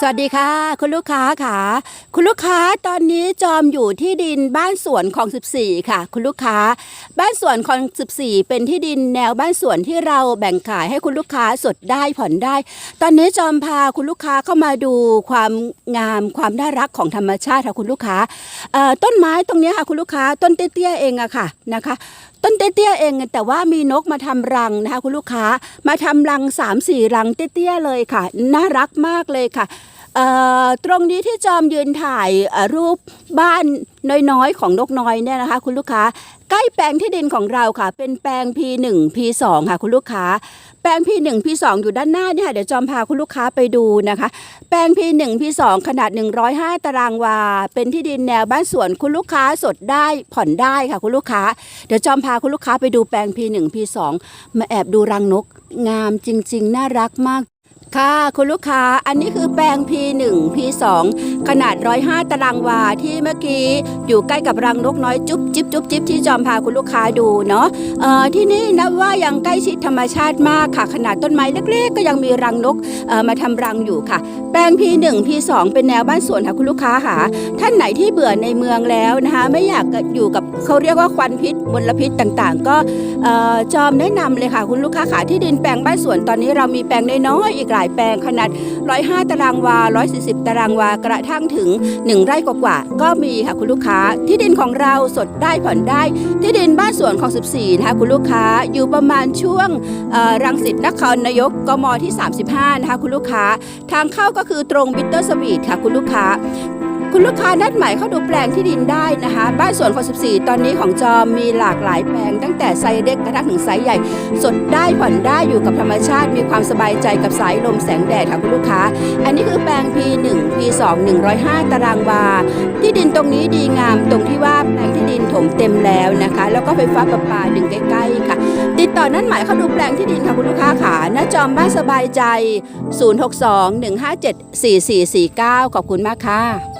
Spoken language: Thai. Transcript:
สวัสดีค่ะ คุณลูกค้าค่ะ คุณลูกค้าตอนนี้จอมอยู่ที่ดินบ้านสวนของ 14 ค่ะ คุณลูกค้า บ้านสวนของ 14 เป็นที่ดินแนวบ้านสวนที่เราแบ่งขายให้คุณลูกค้าสดได้ผ่อนได้ ตอนนี้จอมพาคุณลูกค้าเข้ามาดูความงามความน่ารักของธรรมชาติค่ะคุณลูกค้าต้นไม้ตรงนี้ค่ะคุณลูกค้าต้นเตี้ยๆเองอะค่ะนะคะ ต้นเตี้ยๆเอง แต่ว่ามีนกมาทำรังนะคะคุณลูกค้ามาทำรัง3ามสี่รังเตี้ยๆเลยค่ะ น่ารักมากเลยค่ะ ตรงนี้ที่จอมยืนถ่ายรูปบ้านน้อยๆ ของนกน้อยเนี่ยนะคะ คุณลูกค้าใกล้แปลงที่ดินของเราค่ะ เป็นแปลง P1 P2 ค่ะ คุณลูกค้า แปลง P1 P2 อยู่ด้านหน้าเนี่ยค่ะเดี๋ยวจอมพาคุณลูกค้าไปดูนะคะ แปลง P1 P2 ขนาด 105 ตารางวา เป็นที่ดินแนวบ้านสวนคุณลูกค้าสดได้ผ่อนได้ค่ะ คุณลูกค้า เดี๋ยวจอมพาคุณลูกค้าไปดูแปลง P1 P2 มาแอบดูรังนก งามจริง ๆ น่ารักมาก ค่ะคุณลูกค้าอันนี้คือแปลง P1 P2 ขนาด 105 ตารางวาที่เมื่อกี้อยู่ใกล้กับรังนกน้อยจุ๊บจิ๊บจุ๊บจิ๊บที่จอมพาคุณลูกค้าดูเนาะเอ่อที่นี่นับว่ายังใกล้ชิดธรรมชาติมากค่ะ ขนาดต้นไม้เล็กๆ ก็ยังมีรังนกเอ่อมาทำรังอยู่ค่ะ แปลง P1 P2 เป็นแนวบ้านสวนค่ะคุณลูกค้าค่ะท่านไหนที่เบื่อในเมืองแล้วนะคะไม่อยากอยู่กับเขาเรียกว่าควันพิษมลพิษต่างๆ ก็เอ่อจอมแนะนำเลยค่ะคุณลูกค้าค่ะที่ดินแปลงบ้านสวนตอนนี้เรามีแปลงน้อยๆอีกหลายแปลงขนาด 105 ตารางวา 140 ตารางวากระทั่งถึง 1 ไร่กว่าๆก็มีค่ะคุณลูกค้า ที่ดินของเราสดได้ผ่อนได้ ที่ดินบ้านสวนของ 14 นะคะคุณลูกค้าอยู่ประมาณช่วงรังสิตนครนายกกมที่ 35 นะคะคุณลูกค้า ทางเข้าก็คือตรงบิตเตอร์สวีทค่ะคุณลูกค้า คุณลูกค้านัดหมายเข้าดูแปลงที่ดินได้นะคะ บ้านสวนของ14 ตอนนี้ของจอมมีหลากหลายแปลง ตั้งแต่ไซส์เล็กกระทั่งถึงไซส์ใหญ่ สดได้ผ่อนได้อยู่กับธรรมชาติ มีความสบายใจกับสายลมแสงแดดค่ะคุณลูกค้า อันนี้คือแปลง P1 P2 105 ตารางวา ที่ดินตรงนี้ดีงามตรงที่ว่าแปลงที่ดินถมเต็มแล้วนะคะ แล้วก็ไฟฟ้าประปาดึงใกล้ๆค่ะ ติดต่อนัดหมายเข้าดูแปลงที่ดินค่ะคุณลูกค้าค่ะหน้าจอมบ้านสบายใจ 062 157 4449 ขอบคุณมากค่ะ